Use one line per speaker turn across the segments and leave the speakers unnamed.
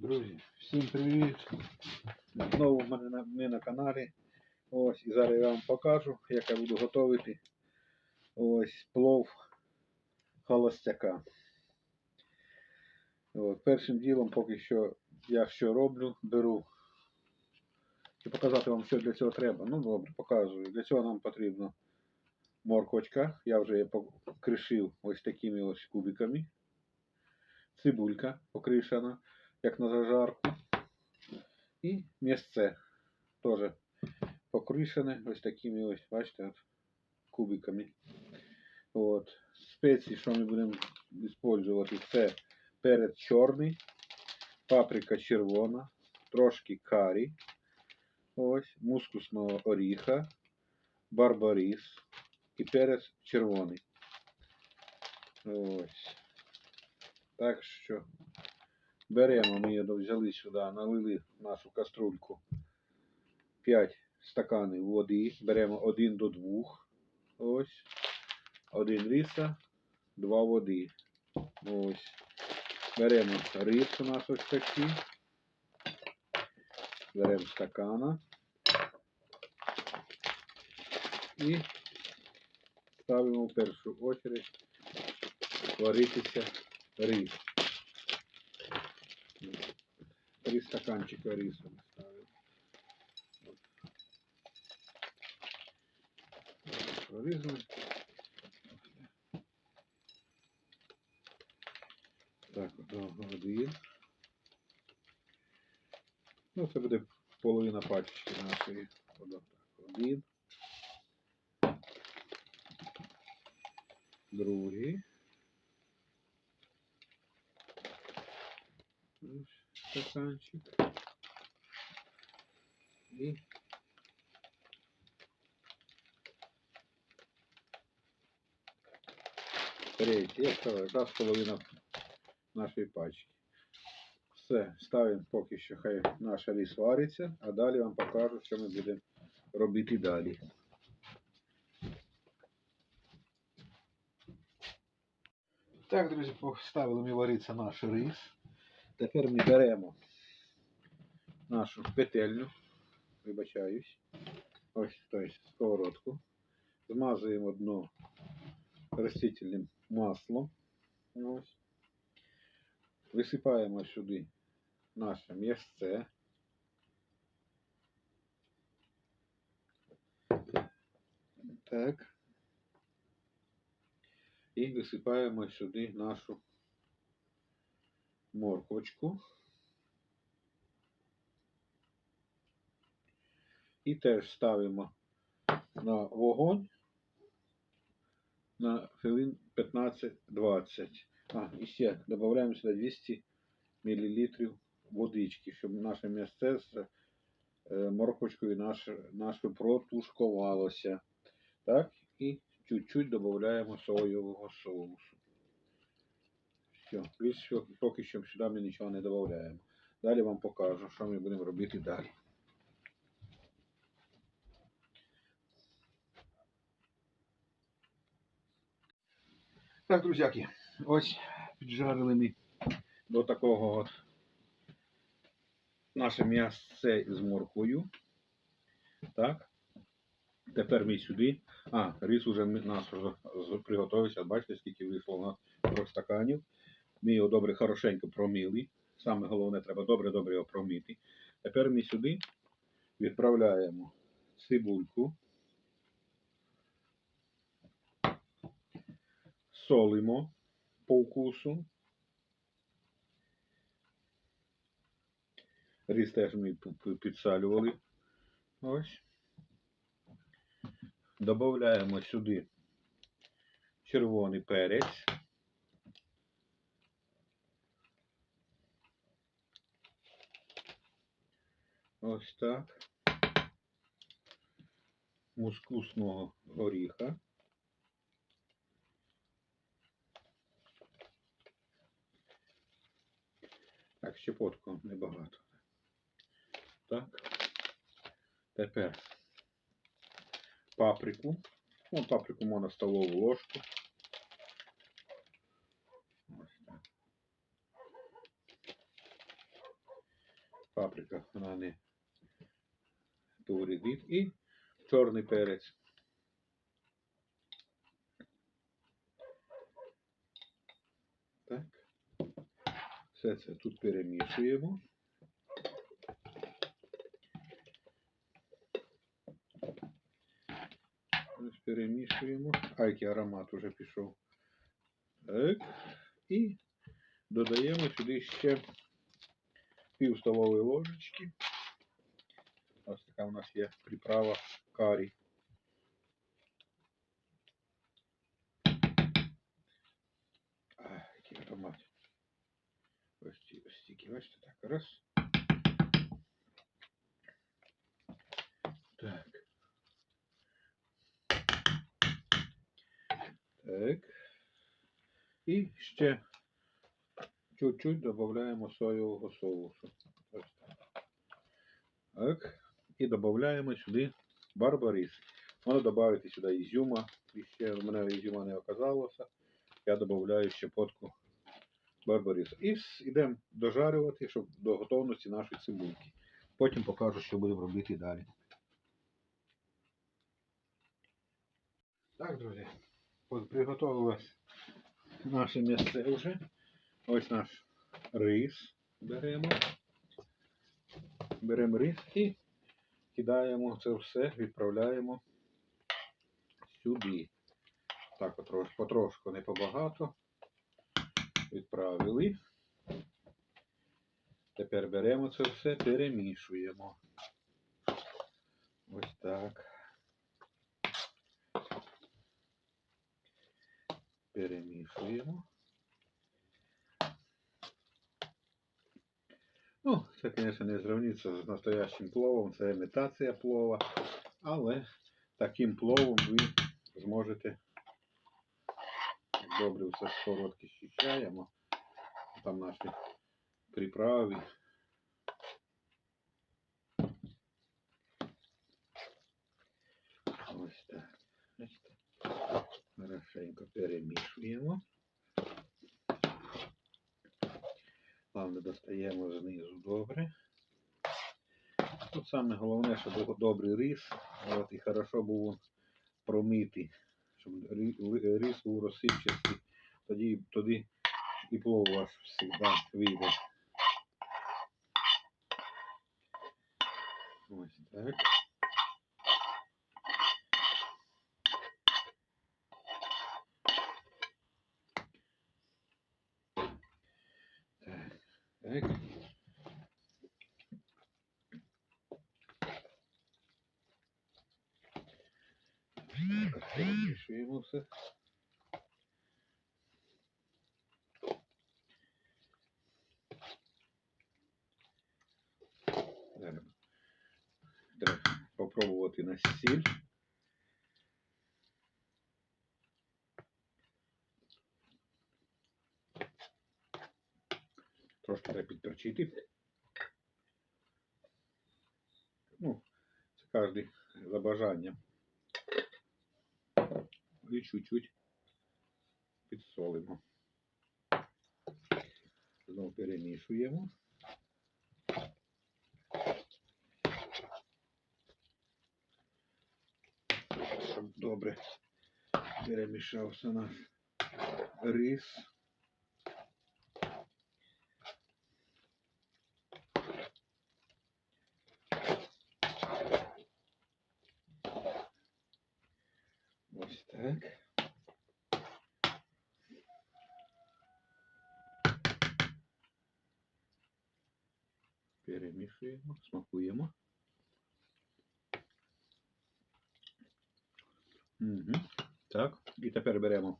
Друзі, всім привіт! Знову ми на каналі. Ось, і зараз я вам покажу, як я буду готувати ось плов холостяка. От, першим ділом поки що я що роблю, беру. І показати вам, що для цього треба. Ну добре, показую. Для цього нам потрібно морквочка. Я вже її покришив ось такими ось кубиками. Цибулька покришена, як на зажарку. І місце теж покришене ось такими ось, бачите, кубиками. От. Спеції, що ми будемо використовувати, це перець чорний, паприка червона, трошки карі, ось, мускусного оріха, барбарис і перець червоний. Ось. Так що беремо, ми її взяли сюди, налили нашу каструльку 5 стаканів води, беремо 1 до 2. Ось. Один риса, 2 води. Ось. Беремо рис у нас ось такий. Беремо стакана. І ставимо в першу очередь варитися рис. Три стаканчика риса мы ставим. Прорізали. Так, один. Ну, це буде половина пачечки нашої. Один. Другий. Ось стаканчик. І третій. Я сказав, якраз половина нашої пачки. Все, ставимо поки що, хай наша ріс вариться, а далі вам покажу, що ми будемо робити далі. Так, друзі, поставили ми варитися наш рис. Тепер ми беремо нашу петельню, вибачаюсь, ось тобто, сковородку, змазуємо дно растительним маслом. Ось. Висипаємо сюди наше м'ясце. Так. І висипаємо сюди нашу морквочку. І теж ставимо на вогонь на хвилин 15-20. А, і ще додаємо сюди 200 мл водички, щоб наше з е, морквочкою наше, наше протушкувалося. Так, і чуть-чуть додаємо соєвого соусу. Все, більше поки що сюди ми нічого не додаємо. Далі вам покажу, що ми будемо робити далі. Так, друзяки, ось піджарили ми до такого от наше м'ясце з морквою. Так. Тепер ми сюди. А, рис вже з- приготовився. Бачите, скільки вийшло у нас трьох стаканів. Ми його добре хорошенько промили. Саме головне, треба добре-добре його промити. Тепер ми сюди відправляємо цибульку, солимо по вкусу. Рис теж ми підсалювали. Ось. Добавляємо сюди червоний перець. Ось так. Мускусного горіха. Так, щепотку небагато. Так. Тепер паприку. Ну, паприку можна столову ложку. Паприка, вона не повредить. І чорний перець. Так. Все це тут перемішуємо. Ось перемішуємо. А який аромат уже пішов. Так. І додаємо сюди ще пів столової ложечки. Ось така у нас є приправа карі. А, який аромат. Ось ці- ось стільки, бачите, так, раз. Так. Так. І ще Чуть-чуть додаємо соєвого соусу. Ось так. Так. І додаємо сюди барбарис. Можна додати сюди ізюма. І ще в мене ізюма не оказалося. Я додаю щепотку барбарису. І йдемо дожарювати, щоб до готовності нашої цибульки. Потім покажу, що будемо робити далі. Так, друзі, приготувалось наше місце вже. Ось наш рис беремо. Беремо рис і кидаємо це все, відправляємо сюди. Так, потрош, потрошку, не побагато. Відправили. Тепер беремо це все, перемішуємо. Ось так. Перемішуємо. Ну, це, звісно, не зрівниться з настоящим пловом, це імітація плова, але таким пловом ви зможете добре все скоротки щищаємо. Там наші приправи. Ось так. Хорошенько перемішуємо. Главне достаємо знизу добре. Тут саме головне, щоб був добрий рис, от, і хорошо був він промитий, щоб рі- ли- рис був розсипчастий, тоді, тоді і плов ваш завжди вийде. Ось. Так. Так. Перемішуємо все. Зараз Треба попробувати на сіль. Трошки треба підперчити. Ну, це кожен за бажанням. І чуть-чуть підсолимо. Знову перемішуємо. Щоб добре перемішався наш рис. Ось так. Перемішуємо, смакуємо. Угу. Так, і тепер беремо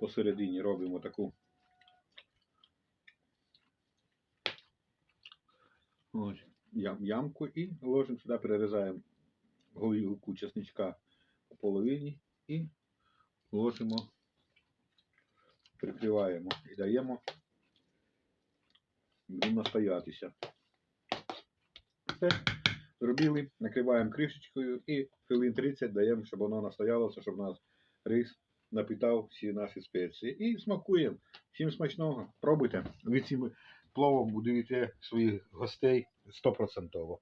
посередині, робимо таку ось, ям, ямку і ложимо сюди, перерізаємо голівку чесничка по половині і ложимо, прикриваємо і даємо настоятися. Все, зробили, накриваємо кришечкою і хвилин 30 даємо, щоб воно настоялося, щоб нас рис напитав всі наші спеції. І смакуємо. Всім смачного. Пробуйте. Ви цим пловом будуєте своїх гостей стопроцентово.